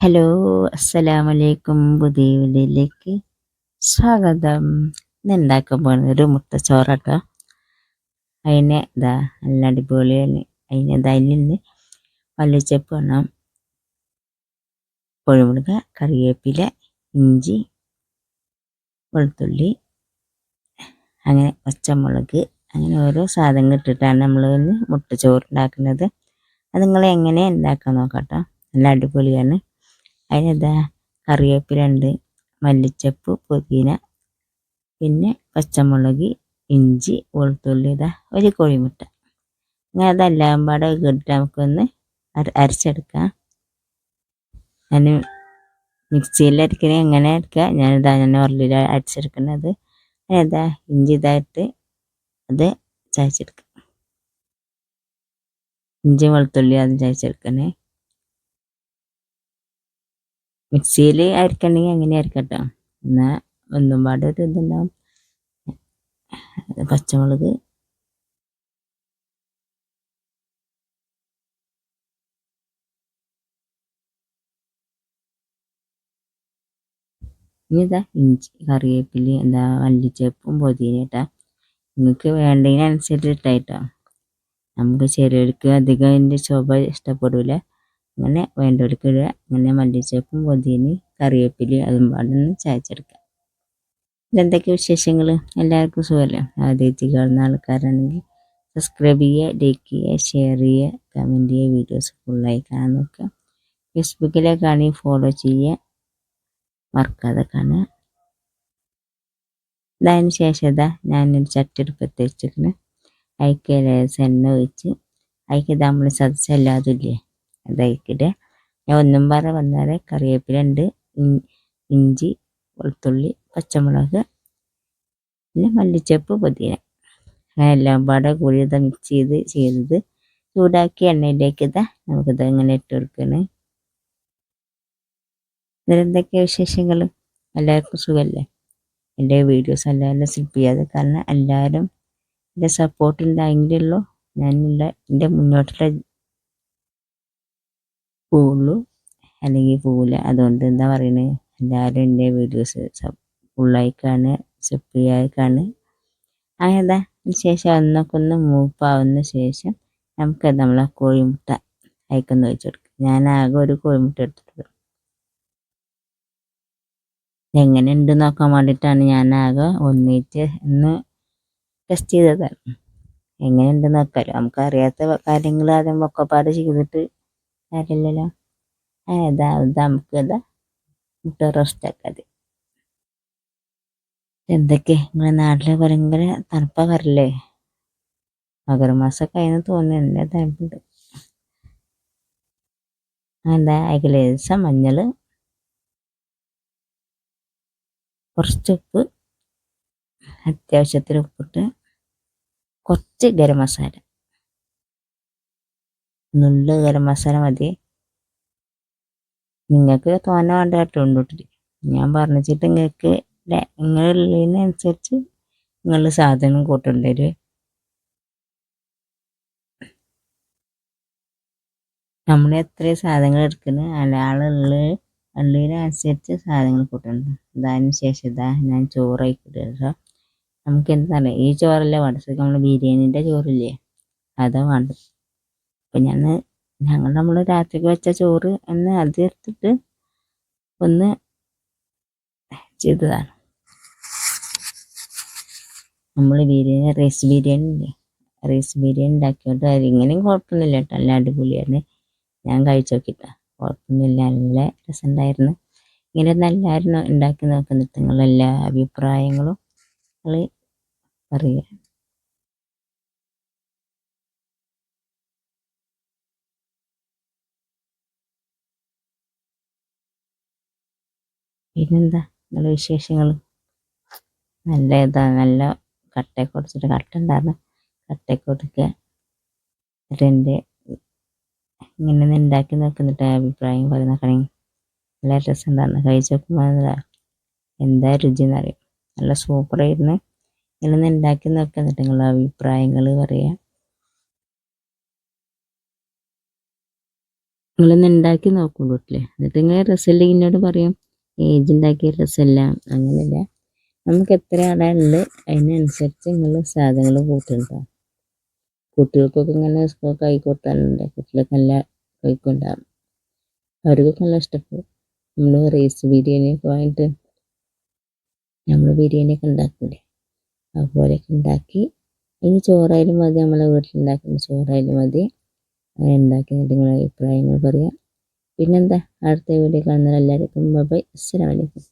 Hello അസ്സലാമലൈക്കും പുതിയ വീഡിയോയിലേക്ക് സ്വാഗതം. ഇന്ന് ഉണ്ടാക്കാൻ പോകുന്നത് ഒരു മുട്ടച്ചോറാട്ടോ അതിനെ ഇതാ നല്ല അടിപൊളിയാണ് അതിന് ഇതാ അതിൽ നിന്ന് മല്ലിച്ചപ്പ് വേണം കുഴിമുളക് കറിവേപ്പില ഇഞ്ചി വെളുത്തുള്ളി അങ്ങനെ പച്ചമുളക് അങ്ങനെ ഓരോ സാധനങ്ങൾ ഇട്ടിട്ടാണ് നമ്മൾ മുട്ട ചോറ് ഉണ്ടാക്കുന്നത് അത് നിങ്ങൾ എങ്ങനെ ഉണ്ടാക്കാൻ നോക്കാം കേട്ടോ നല്ല അടിപൊളിയാണ്. അതിനെന്താ? കറിവേപ്പില ഉണ്ട് മല്ലിച്ചപ്പ് പുതിന പിന്നെ പച്ചമുളക് ഇഞ്ചി വെളുത്തുള്ളി ഇതാ ഒരു കോഴിമുട്ട. അങ്ങനെ അതെല്ലാം പാടെ ഇട്ട് നമുക്കൊന്ന് അരച്ചെടുക്കാം. ഞാൻ മിക്സിയിൽ അരക്കണ എങ്ങനെ അരക്കുക. ഞാനിതാ ഞാൻ ഉരുളിയിൽ അരച്ചെടുക്കുന്നത്. ഇതാ ഇഞ്ചി ഇതായിട്ട് അത് ചായച്ചെടുക്കാം ഇഞ്ചി വെളുത്തുള്ളി അത് ചായച്ചെടുക്കണേ മിക്സിയിൽ അരക്കണമെങ്കിൽ അങ്ങനെ അരക്കട്ടോ. എന്നാൽ ഒന്നും പാടെ ഒരു ഇതുണ്ടാവും. പച്ചമുളക്. ഇനി ഇതാ ഇഞ്ചി കറിവേപ്പില എന്താ മല്ലിച്ചപ്പും പുതിന ഇട്ടാ. നിങ്ങൾക്ക് വേണ്ടതിനനുസരിച്ച് ഇട്ടായിട്ടോ നമുക്ക് ചിലർക്ക് അധികം അതിന്റെ ശോഭ ഇഷ്ടപ്പെടില്ല അങ്ങനെ വേണ്ടവർക്ക് ഇടുക അങ്ങനെ മല്ലിച്ചപ്പും പുതിനയും കറിവേപ്പില അതും പാടൊന്ന് ചായച്ചെടുക്കാം. ഇതെന്തൊക്കെ വിശേഷങ്ങൾ എല്ലാവർക്കും സുഖമല്ലേ ആദ്യത്തെ കാണുന്ന ആൾക്കാരാണെങ്കിൽ സബ്സ്ക്രൈബ് ചെയ്യുക ലൈക്ക് ചെയ്യുക ഷെയർ ചെയ്യുക കമന്റ് ചെയ്യുക വീഡിയോസ് ഫുള്ളായി കാണാൻ നോക്കുക. ഫേസ്ബുക്കിലേക്കാണെങ്കിൽ ഫോളോ ചെയ്യുക. മറക്കാതെ കാണുക. അതിന് ശേഷം ഇതാ ഞാനൊരു ചട്ടെടുപ്പത്ത് വെച്ചിട്ടുണ്ട് അതിക്ക് എണ്ണ ഒഴിച്ച്. അതിക്ക് നമ്മൾ സദസ്സല്ലാതും ഇല്ലേ? അതായിക്കിടെ ഞാൻ ഒന്നും പറ വന്നാൽ കറിവേപ്പില ഉണ്ട് ഇഞ്ചി വെളുത്തുള്ളി പച്ചമുളക് പിന്നെ മല്ലിച്ചപ്പ് പുതിന. അങ്ങനെ എല്ലാം പാടെ കൂടി ഇത് മിക്സ് ചെയ്ത് ചെയ്തത് ചൂടാക്കി എണ്ണയിലേക്ക് ഇതാ. നമുക്കിത് ഇങ്ങനെ ഇട്ട് കൊടുക്കണേ. ഇതിലെന്തൊക്കെയാണ് വിശേഷങ്ങൾ എല്ലാവർക്കും സുഖമല്ലേ എന്റെ വീഡിയോസ് എല്ലാവരും സ്ലിപ്പ് ചെയ്യാതെ കാരണം എല്ലാവരും എന്റെ സപ്പോർട്ട് ഉണ്ടായെങ്കിലുള്ളൂ ഞാനുള്ള എന്റെ മുന്നോട്ടുള്ള പോവുള്ളൂ. അല്ലെങ്കിൽ പോവില്ല. അതുകൊണ്ട് എന്താ പറയുന്നത് എല്ലാവരും എന്റെ വീഡിയോസ് ഫുള്ളായി കാണുക സബ്സ്ക്രൈബ് കാണുക. അങ്ങനെ ശേഷം അന്നൊക്കെ ഒന്ന് മൂപ്പാവുന്ന ശേഷം നമുക്ക് നമ്മളെ കോഴിമുട്ട അയക്കൊന്ന് വെച്ച് കൊടുക്കും. ഞാൻ ആകെ ഒരു കോഴിമുട്ട എടുത്തിട്ടുള്ളൂ. എങ്ങനെ ഉണ്ട് നോക്കാൻ വേണ്ടിയിട്ടാണ് ഞാൻ ആകെ ഒന്നിച്ച് ഒന്ന് ടെസ്റ്റ് ചെയ്തതാണ് എങ്ങനെ ഉണ്ട് നോക്കാമല്ലോ നമുക്ക് അറിയാത്ത കാര്യങ്ങൾ ആദ്യം ഒക്കെപ്പാട് ചെയ്തിട്ട് കാര്യമില്ലല്ലോ ഏതാ നമുക്ക് ഇതാ മുട്ട എന്തൊക്കെ നിങ്ങളെ നാട്ടിലെ ഭയങ്കര തണുപ്പാകാറില്ലേ മകരമാസം കഴിഞ്ഞ് തോന്നുന്നു. നല്ല തണുപ്പുണ്ട്? എന്താ ലേശം മഞ്ഞൾ അത്യാവശ്യത്തിന് ഉപ്പിട്ട് കുറച്ച് ഗരം മസാല. നുള്ള് ഗരം മസാല മതി. നിങ്ങൾക്ക് തോന്നെ വേണ്ട കേട്ടോ ഉണ്ടിട്ട് ഞാൻ പറഞ്ഞിട്ട് നിങ്ങൾക്ക് നിങ്ങളുള്ളതിനനുസരിച്ച് നിങ്ങൾ സാധനം കൂട്ടേണ്ടി വരും നമ്മൾ എത്ര സാധനങ്ങൾ എടുക്കുന്നത് അയാളുള്ള ഉള്ളതിനനുസരിച്ച് സാധനങ്ങൾ കൂട്ടണം അതിന് ശേഷം ഇതാ ഞാൻ ചോറായിക്കിടുക നമുക്ക് എന്താണ് ഈ ചോറല്ലേ വേണ്ടത്? നമ്മൾ ബിരിയാണീന്റെ ചോറില്ലേ? അതാ വേണ്ടത്. അപ്പം ഞാൻ ഞങ്ങൾ നമ്മൾ രാത്രിക്ക് വെച്ച ചോറ് എന്ന് അത് എടുത്തിട്ട് ഒന്ന് ചെയ്തതാണ്. നമ്മൾ ബിരിയാണി റൈസ് ബിരിയാണി ഇല്ലേ? റൈസ് ബിരിയാണി ഉണ്ടാക്കിയോട്ട് ഇങ്ങനെയും കുഴപ്പമൊന്നുമില്ല കേട്ടോ. നല്ല അടിപൊളിയാണ് ഞാൻ കഴിച്ചു നോക്കിട്ടാ കുഴപ്പമൊന്നുമില്ല. നല്ല രസമുണ്ടായിരുന്നു. ഇങ്ങനെ നല്ലായിരുന്നു ഉണ്ടാക്കി നോക്കുന്നിട്ട് നിങ്ങളെല്ലാ അഭിപ്രായങ്ങളും. നിങ്ങൾ പറയുക. പിന്നെന്താ? നല്ല വിശേഷങ്ങൾ നല്ല ഇതാ നല്ല കട്ടയൊക്കെ ഉടച്ചിട്ട് കട്ട ഉണ്ടായിരുന്നു കട്ടയൊക്കെ കൊടുക്കുക എന്നിട്ട് ഇങ്ങനെ ഉണ്ടാക്കി നോക്കുന്നിട്ട് അഭിപ്രായം പറയുന്നക്കണേ നല്ല രസം ഉണ്ടായിരുന്നു കഴിച്ച് നോക്കുമ്പോൾ എന്താ രുചി എന്നറിയാം നല്ല സൂപ്പറായിരുന്നു. ഇങ്ങനെ ഉണ്ടാക്കി നോക്കുന്നിട്ട് നിങ്ങളുടെ അഭിപ്രായങ്ങൾ പറയാം. നിങ്ങളൊന്ന് ഉണ്ടാക്കി നോക്കൂ വീട്ടിൽ എന്നിട്ട് നിങ്ങൾ റിസൾട്ട് എന്നോട് പറയും. ഏജ് ഉണ്ടാക്കിയ രസമല്ല അങ്ങനെയല്ല നമുക്ക് എത്ര ആളുണ്ട് അതിനനുസരിച്ച് നിങ്ങൾ സാധനങ്ങൾ കൂട്ടുണ്ടാവും കുട്ടികൾക്കൊക്കെ ഇങ്ങനെ കൈ കൊടുത്താലുണ്ട്. കുട്ടികൾക്ക് നല്ല കഴിക്കുണ്ടാവും അവർക്കൊക്കെ നല്ല ഇഷ്ടപ്പെടും. നമ്മൾ റൈസ് ബിരിയാണി ഒക്കെ വാങ്ങിയിട്ട് നമ്മൾ ബിരിയാണിയൊക്കെ ഉണ്ടാക്കില്ലേ അതുപോലെയൊക്കെ ഉണ്ടാക്കി. ഇനി ചോറായാലും മതി. നമ്മളെ വീട്ടിലുണ്ടാക്കുന്ന ചോറായാലും മതി. ഉണ്ടാക്കി നിങ്ങളുടെ അഭിപ്രായങ്ങൾ പറയാം. പിന്നെന്താ? അടുത്ത വീഡിയോ കാണുന്നവരെല്ലാവർക്കും ബൈ അസ്സലാമലൈക്കും